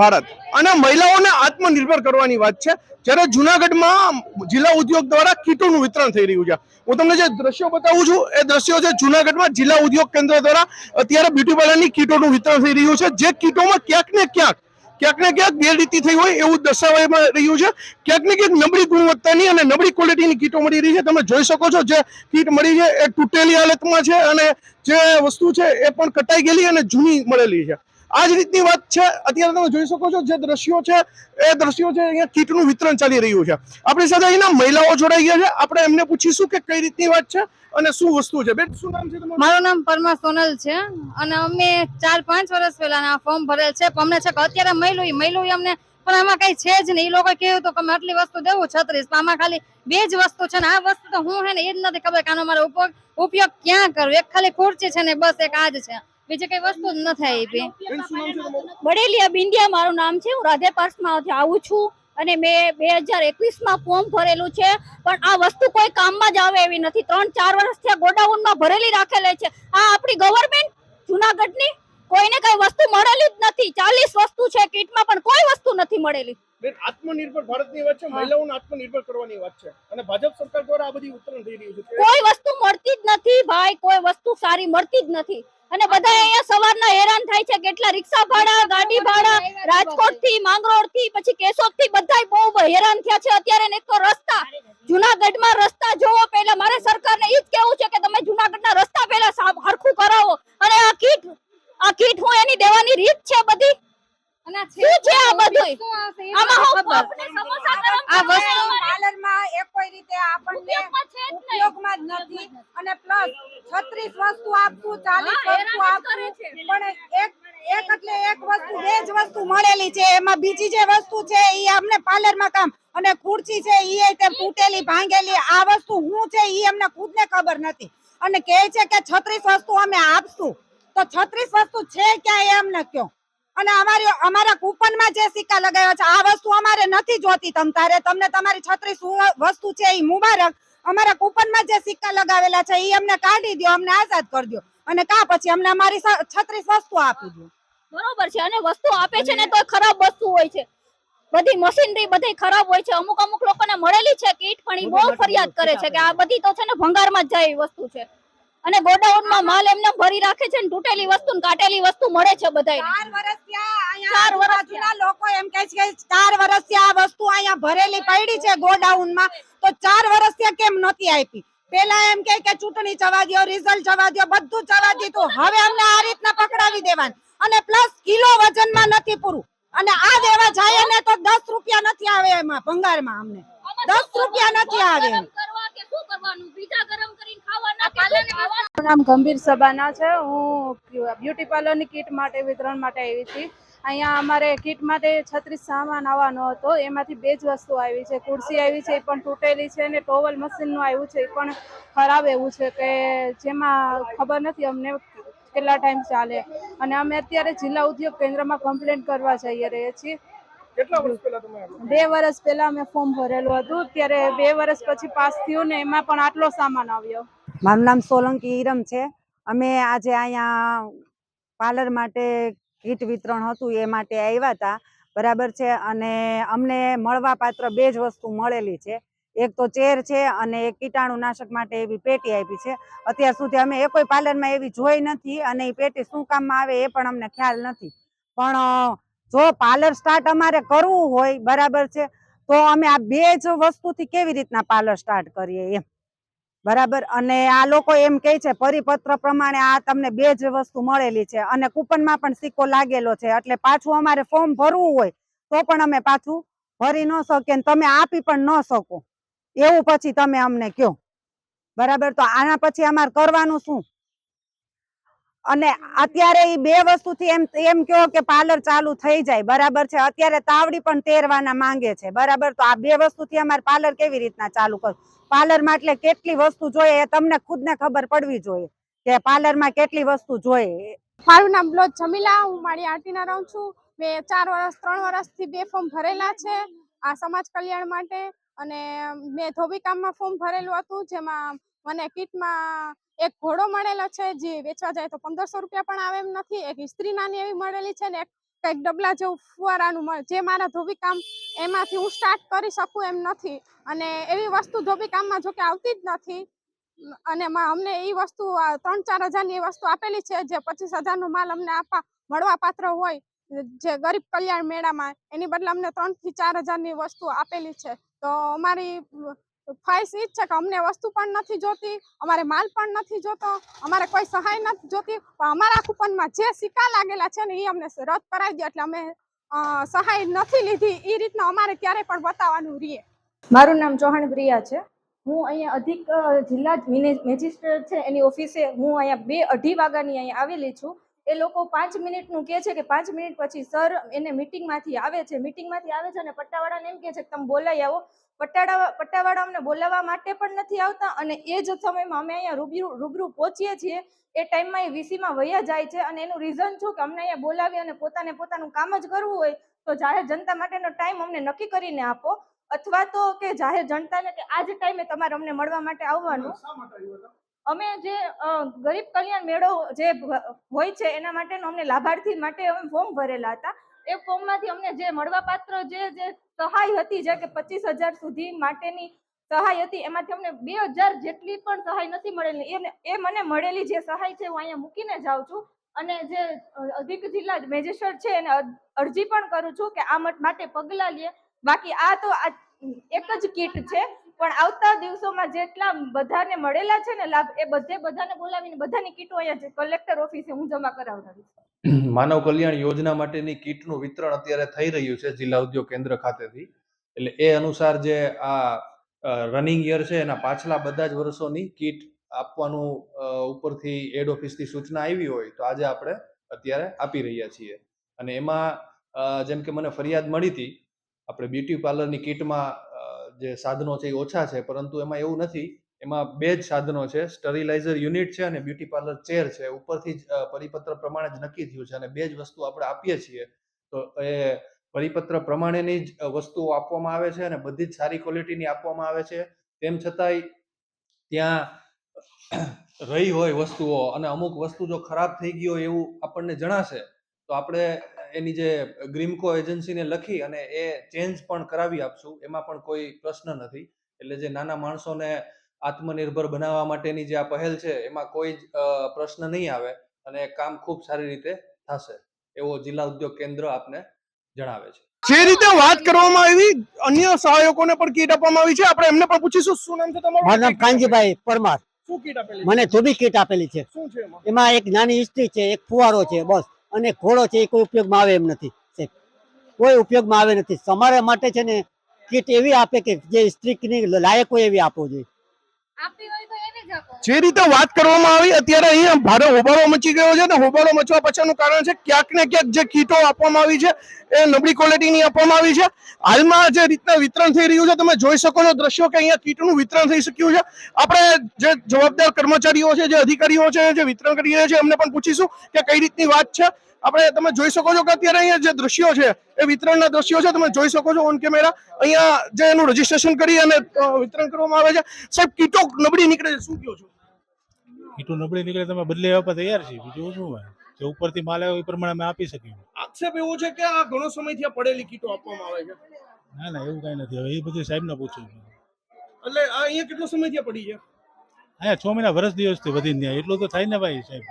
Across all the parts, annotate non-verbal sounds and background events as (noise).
ભારત. અને મહિલાઓને આત્મનિર્ભર કરવાની વાત છે. જ્યારે જુનાગઢમાં જિલ્લા ઉદ્યોગ દ્વારા કીટોનું વિતરણ થઈ રહ્યું છે. હું તમને જે દ્રશ્યો બતાવું છું, એ દ્રશ્યો છે જુનાગઢમાં જિલ્લા ઉદ્યોગ કેન્દ્ર દ્વારા અત્યારે બ્યુટી પાર્લરની કીટોનું વિતરણ થઈ રહ્યું છે. જે કીટોમાં ક્યાંક ને ક્યાંક ક્યાંક ને ક્યાંક ગેરરીતિ થઈ હોય એવું દર્શાવવામાં રહ્યું છે. ક્યાંક ને ક્યાંક નબળી ગુણવત્તાની અને નબળી ક્વોલિટીની કીટો મળી રહી છે. તમે જોઈ શકો છો જે કીટ મળી છે, એ તૂટેલી હાલતમાં છે અને જે વસ્તુ છે, એ પણ કટાઈ ગયેલી અને જૂની મળેલી છે. આ જ રીતની વાત છે. અત્યારે તમે જોઈ શકો છો જે દ્રશ્યો છે, એ દ્રશ્યો છે અહીંયા કીટનું વિતરણ ચાલી રહ્યું છે. આપણી સાથે અહીંના મહિલાઓ જોડાઈ ગયા છે. આપણે એમને પૂછીશું કે કઈ રીતની વાત છે અને શું વસ્તુ છે. બેન, શું નામ છે તમારું? મારું નામ પરમા સોનલ છે અને અમે ચાર પાંચ વર્ષ પહેલા આ ફોર્મ ભરેલ છે. અમને છે કે અત્યારે મળ્યું મળ્યું અમને, પણ આમાં કઈ છે જ નહીં. એ લોકો કેવું તો અમે આટલી વસ્તુ દેવું છત્રીસ આમાં ખાલી બે જ વસ્તુ છે ને આ વસ્તુ તો હું હે ને એ જ નથી ખબર કે આનો મારો ઉપયોગ ઉપયોગ ક્યાં કરવો એક ખાલી ખુરચી છે ને બસ એક આ જ છે. બીજી કઈ વસ્તુ જ શું નામ છે બડેલિયા બિંડિયા મારું નામ છે. હું રાધે પાર્કમાંથી આવું છું અને મેં બે હજાર એકવીસમાં ફોર્મ ભરેલું છે. પણ આ વસ્તુ કોઈ કામમાં જ આવે એવી નથી. ત્રણ ચાર વર્ષથી ગોડાઉન ગોડાઉનમાં ભરેલી રાખેલી છે. આ આપણી ગવર્મેન્ટ જુનાગઢની કોઈને કઈ વસ્તુ મળેલી જ નથી. ચાલીસ વસ્તુ છે કીટમાં પણ કોઈ વસ્તુ નથી મળેલી. બેન આત્મનિર્ભર ભારતની વાત છે. મહિલાઓને આત્મનિર્ભર કરવાની વાત છે. અને ભાજપ સરકાર દ્વારા આ બધી વિતરણ થઈ રહ્યું છે. કોઈ વસ્તુ મળતી જ નથી ભાઈ. કોઈ વસ્તુ સારી મળતી જ નથી. અને બધા અહીંયા સવારના હેરાન થાય છે. કેટલા રિક્ષા ભાડા ગાડી ભાડા રાજકોટથી માંગરોળથી પછી કેશોદથી બધા બહુ હેરાન થયા છે. અત્યારે ને તો રસ્તા જુનાગઢમાં રસ્તા જોવો પહેલા. મારે સરકારને ઈ જ કેવું છે કે તમે જુનાગઢના રસ્તા પહેલા હરખું કરાવો. અને આ કીટ આ કીટ હું એની દેવાની રીત છે બધી? અને શું છે આ એ આમાં હું સમોસા ગરમ આ વસ્તુ અમારે પાર્લરમાં એક કોઈ રીતે આપણને ઉપયોગમાં છે જ નહીં. ઉપયોગમાં જ નથી અને પ્લસ છત્રીસ વસ્તુ આપશું ચાલીસ વસ્તુ આપશું પણ એક એક એટલે એક વસ્તુ બે જ વસ્તુ મળેલી છે. એમાં બીજી જે વસ્તુ છે એ અમને પાર્લરમાં કામ અને ખુરશી છે એ તે તૂટેલી ભાંગેલી આ વસ્તુ હું છે એ અમને ખુદને ખબર નથી. અને કહે છે કે છત્રીસ વસ્તુ અમે આપશું. તો છત્રીસ વસ્તુ છે ક્યાં એ અમને કયો અને અમારી અમારા કૂપનમાં જે સિક્કા લગાવ્યા છે આ વસ્તુ અમારે નથી જોતી તમ તારે. તમને તમારી છત્રીસ વસ્તુ છે એ મુબારક. અમારા કૂપનમાં જે સિક્કા લગાવેલા છે એ અમને કાઢી દો અમને આઝાદ કરી દો અને કા પછી અમને અમારી છત્રીસ વસ્તુ આપી દો બરોબર છે અને વસ્તુ આપે છે ને તો ખરાબ વસ્તુ હોય છે. બધી મશીનરી બધી ખરાબ હોય છે અમુક અમુક લોકોને મળેલી છે કીટ પણ ઈ બહુ ફરિયાદ કરે છે કે આ બધી તો છે ને ભંગારમાં જ જાય એવી વસ્તુ છે. અને ગોડાઉનમાં માલ એમને ભરી રાખે છે ને તૂટેલી વસ્તુ ને કાટેલી વસ્તુ મળે છે બધાય ચાર ચાર લોકો એમ કહે છે કે ચાર વર્ષથી આ વસ્તુ અહીંયા ભરેલી પડી છે ગોડાઉનમાં. તો ચાર વર્ષથી કેમ નહોતી આપી? પેલા એમ કે કે ચૂંટણી જવા દ્યો રિઝલ્ટ જવા દ્યો બધું જવા દીધું હવે અમને આ રીતના પકડાવી દેવાનું. અને પ્લસ કિલો વજનમાં નથી પૂરું. અને આ દેવા જાય ને તો દસ રૂપિયા નથી આવે એમાં ભંગારમાં અમને. દસ રૂપિયા નથી આવે કરવાનું બીજા ગરમ કરીને ખાવાના કે શું ખાવાનું? મારું નામ ગંભીર સબાના છે. હું બ્યુટી પાર્લરની કીટ માટે વિતરણ માટે આવી હતી. અહીંયા અમારે કીટ માટે છત્રીસ સામાન આવવાનો હતો. એમાંથી બે જ વસ્તુ આવી છે. ખુરશી આવી છે એ પણ તૂટેલી છે અને ટોવલ મશીનનું આવ્યું છે એ પણ ખરાબ એવું છે કે જેમાં ખબર નથી અમને કેટલા ટાઈમ ચાલે. અને અમે અત્યારે જિલ્લા ઉદ્યોગ કેન્દ્રમાં કમ્પ્લેન કરવા જઈએ રહીએ છીએ. કેટલા વર્ષ પહેલા તમે આવ્યા? બે વર્ષ પહેલા અમે ફોર્મ ભરેલું હતું. ત્યારે બે વર્ષ પછી પાસ થયું ને એમાં પણ આટલો સામાન આવ્યો. મારું નામ સોલંકી ઈરમ છે. અમે આજે અહીંયા પાર્લર માટે કીટ વિતરણ હતું એ માટે આવ્યા હતા. બરાબર છે? અને અમને મળવા પાત્ર બે જ વસ્તુ મળેલી છે. એક તો ચેર છે અને એક કીટાણુનાશક માટે એવી પેટી આપી છે. અત્યાર સુધી અમે એ કોઈ પાર્લરમાં એવી જોઈ નથી અને એ પેટી શું કામમાં આવે એ પણ અમને ખ્યાલ નથી. પણ જો પાર્લર સ્ટાર્ટ અમારે કરવું હોય, બરાબર છે, તો અમે આ બે જ વસ્તુથી કેવી રીતના પાર્લર સ્ટાર્ટ કરીએ એમ. બરાબર? અને આ લોકો એમ કહે છે, પરિપત્ર પ્રમાણે આ તમને બે જ વસ્તુ મળેલી છે. અને કૂપનમાં પણ સિક્કો લાગેલો છે, એટલે પાછું અમારે ફોર્મ ભરવું હોય, તો પણ અમે પાછું ભરી ન શકીએ તમે આપી પણ ન શકો. એવું પછી તમે અમને કહો. બરાબર? તો આના પછી અમારે કરવાનું શું? અને અત્યારે એ બે વસ્તુથી એમ એમ કહો કે પાર્લર ચાલુ થઈ જાય, બરાબર છે? અત્યારે તાવડી પણ તેરવાના માંગે છે, બરાબર? તો આ બે વસ્તુથી અમારે પાર્લર કેવી રીતના ચાલુ કરવું પાર્લરમાં એટલે કેટલી વસ્તુ જોઈએ એ તમને ખુદને ખબર પડવી જોઈએ કે પાર્લરમાં કેટલી વસ્તુ જોઈએ મારું નામ બ્લોજ જમીલા, હું મારી આંટીના રહું છું. મેં ચાર વર્ષ ત્રણ વર્ષથી બે ફોર્મ ભરેલા છે આ સમાજ કલ્યાણ માટે. અને મેં ધોબી કામમાં ફોર્મ ભરેલું હતું, જેમાં મને કીટમાં એક ઘોડો મળેલો છે જે વેચવા જાય તો પંદરસો રૂપિયા પણ આવે એમ નથી. એક ઇસ્ત્રી નાની એવી મળેલી છે ને એક કંઈક ડબલા જેવું ફુવારાનું મળે. જે મારા ધોબીકામ એમાંથી હું સ્ટાર્ટ કરી શકું એમ નથી. અને એવી વસ્તુ ધોબીકામમાં જો કે આવતી જ નથી. અને અમને એ વસ્તુ ત્રણ ચાર હજારની એ વસ્તુ આપેલી છે જે પચીસ હજારનો માલ અમને આપવા મળવા પાત્ર હોય જે ગરીબ કલ્યાણ મેળામાં. એની બદલે અમને ત્રણથી ચાર હજારની વસ્તુ આપેલી છે. તો અમારી ખ્વાહિશ ઈ જ છે કે અમને વસ્તુ પણ નથી જોતી, અમારે માલ પણ નથી જોતો, અમારે કોઈ સહાય નથી જોતી. પણ અમારા કૂપનમાં જે સિક્કા લાગેલા છે ને એ અમને રદ કરાવી દે એટલે અમે સહાય નથી લીધી. એ રીતના અમારે ક્યારે પણ બતાવવાનું રહીએ મારું નામ ચૌહાણ પ્રિયા છે. હું અહીંયા અધિક જિલ્લા મેજિસ્ટ્રેટ છે. એની ઓફિસે હું અહીંયા બે અઢી વાગ્યાની અહીંયા આવેલી છું. એ લોકો પાંચ મિનિટનું કહે છે કે પાંચ મિનિટ પછી સર એને મિટિંગમાંથી આવે છે. મિટિંગમાંથી આવે છે અને પટ્ટાવાળાને એમ કહે છે કે તમે બોલાવી આવો. પટ્ટાવાળા પટ્ટાવાળા અમને બોલાવવા માટે પણ નથી આવતા અને એ જ સમયમાં અમે અહીંયા રૂબરૂ રૂબરૂ પહોંચીએ છીએ. એ ટાઈમમાં એ વીસીમાં વયા જાય છે અને એનું રીઝન શું? કે અમને અહીંયા બોલાવી અને પોતાને પોતાનું કામ જ કરવું હોય તો જાહેર જનતા માટેનો ટાઈમ અમને નક્કી કરીને આપો. અથવા તો કે જાહેર જનતાને કે આ જ ટાઈમે તમારે અમને મળવા માટે આવવાનું. અમે જે ગરીબ કલ્યાણ મેળો જે હોય છે, એના માટેનો અમને લાભાર્થી માટે અમે ફોર્મ ભરેલા હતા. એ ફોર્મમાંથી અમને જે મળવાપાત્ર જે જે સહાય હતી, જે કે પચીસ હજાર સુધી માટેની સહાય હતી, એમાંથી અમને બે હજાર જેટલી પણ સહાય નથી મળેલી. એ મને મળેલી જે સહાય છે, હું અહીંયા મૂકીને જાઉં છું. અને જે અધિક જિલ્લા મેજિસ્ટ્રેટ છે, એને અરજી પણ કરું છું કે આ મટ- પગલાં લે. બાકી આ તો એક જ કીટ છે. પણ આવતા દિવસોમાં જેટલા બધાને મળેલા છે ને લાભ, એ બધે બધાને બોલાવીને બધાની કીટો અહીંયા કલેક્ટર ઓફિસે હું જમા કરાવડાવીશ. (clears throat) માનવ કલ્યાણ યોજના માટેની કીટનું વિતરણ અત્યારે થઈ રહ્યું છે જિલ્લા ઉદ્યોગ કેન્દ્ર ખાતેથી. એટલે એ અનુસાર જે આ રનિંગ યર છે એના પાછલા બધા જ વર્ષોની કીટ આપવાનું ઉપરથી હેડ ઓફિસથી સૂચના આવી હોય તો આજે આપણે અત્યારે આપી રહ્યા છીએ. અને એમાં જેમ કે મને ફરિયાદ મળી હતી, આપણે બ્યુટી પાર્લરની કીટમાં જે સાધનો છે એ ઓછા છે, પરંતુ એમાં એવું નથી. એમાં બે જ સાધનો છે સ્ટરીલાઇઝર યુનિટ છે અને બ્યુટી પાર્લર ચેર છે. ઉપરથી જ પરિપત્ર પ્રમાણે જ નક્કી થયું છે અને બે જ વસ્તુ આપણે આપીએ છીએ. તો એ પરિપત્ર પ્રમાણેની જ વસ્તુઓ આપવામાં આવે છે અને બધી જ સારી ક્વોલિટીની આપવામાં આવે છે. તેમ છતાંય ત્યાં રહી હોય વસ્તુઓ અને અમુક વસ્તુ જો ખરાબ થઈ ગઈ હોય એવું આપણને જણાશે, તો આપણે એની જે ગ્રીમકો એજન્સીને લખી અને એ ચેન્જ પણ કરાવી આપશું એમાં પણ કોઈ પ્રશ્ન નથી. એટલે જે નાના માણસોને આત્મનિર્ભર બનાવવા માટેની જે આ પહેલ છે એમાં કોઈ જ અ, પ્રશ્ન નહીં આવે અને કામ ખૂબ સારી રીતે થશે એવો જિલ્લા ઉદ્યોગ કેન્દ્ર આપને જણાવે છે. જે રીતે વાત કરવામાં આવી અન્ય સહાયકોને પણ કીટ આપવામાં આવી છે. આપણે એમને પણ પૂછીશું શું નામ છે તમારું? મારું નામ કાનજીભાઈ પરમાર. શું કીટ આપેલી છે? મને થોડી કીટ આપેલી છે. શું છે એમાં? એમાં એક નાની ઇસ્ત્રી છે એક ફુવારો છે બસ. અને ઘોડો છે એ કોઈ ઉપયોગમાં આવે એમ નથી કોઈ ઉપયોગમાં આવે નથી. તમારા માટે છે ને કીટ એવી આપે કે જે સ્ત્રીની લાયક હોય એવી આપવો જોઈએ. જ રીતે વાત કરવામાં આવી, અત્યારે અહીંયા ભારે હોબાળો મચી ગયો છે. ને હોબાળો મચવા પાછળનું કારણ છે, ક્યાંક ને ક્યાંક જે કીટો આપવામાં આવી છે, એ નબળી ક્વોલિટીની આપવામાં આવી છે. હાલમાં જે રીતના વિતરણ થઈ રહ્યું છે, તમે જોઈ શકો છો દ્રશ્યો કે અહીંયા કીટનું વિતરણ થઈ શક્યું છે. આપણે જે જવાબદાર કર્મચારીઓ છે, જે અધિકારીઓ છે, જે વિતરણ કરી રહ્યા છે, એમને પણ પૂછીશું કે કઈ રીતની વાત છે. આપણે તમે જોઈ શકો છો કે અત્યારે અહીંયા જે દ્રશ્યો છે એ વિતરણના દ્રશ્યો છે તમે જોઈ શકો છો ઓન કેમેરા અહીંયા જે એનું રજીસ્ટ્રેશન કરી અને વિતરણ કરવામાં આવે છે. સાહેબ કીટો નબળી નીકળે છે શું કહો છો? કીટો નબળી નીકળે તમે બદલે આપવા તૈયાર છે બીજું શું હોય? જે ઉપરથી માલ આવે એ પ્રમાણે અમે આપી શકીએ. આક્ષેપ એવો છે કે આ ઘણો સમયથી આ પડેલી કીટો આપવામાં આવે છે? ના ના એવું કઈ નથી. હવે એ બધું સાહેબને પૂછ્યું એટલે આ અહીંયા કેટલો સમયથી ત્યાં પડી છે? અહીંયા છ મહિના વર્ષ દિવસથી વધીને ત્યાં. એટલું તો થાય ને ભાઈ સાહેબ.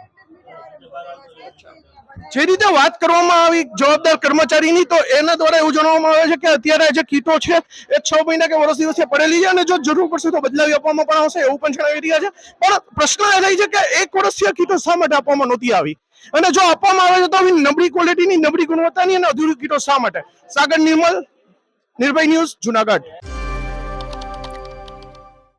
જે રીતે વાત કરવામાં આવી જવાબદાર કર્મચારીની, તો એના દ્વારા એવું જણાવવામાં આવે છે કે અત્યારે જે કીટો છે, એ છ મહિના કે વર્ષ દિવસે પડેલી છે અને જો જરૂર પડશે તો બદલાવી આપવામાં પણ આવશે એવું પણ જણાવી રહ્યા છે. પણ પ્રશ્ન એ થાય છે કે એક વર્ષથી કીટો શા માટે આપવામાં નહોતી આવી? અને જો આપવામાં આવે છે તો આવી નબળી ક્વોલિટીની નબળી ગુણવત્તાની અને અધૂરી કીટો શા માટે? સાગર નિર્મલ, નિર્ભય ન્યૂઝ, જુનાગઢ.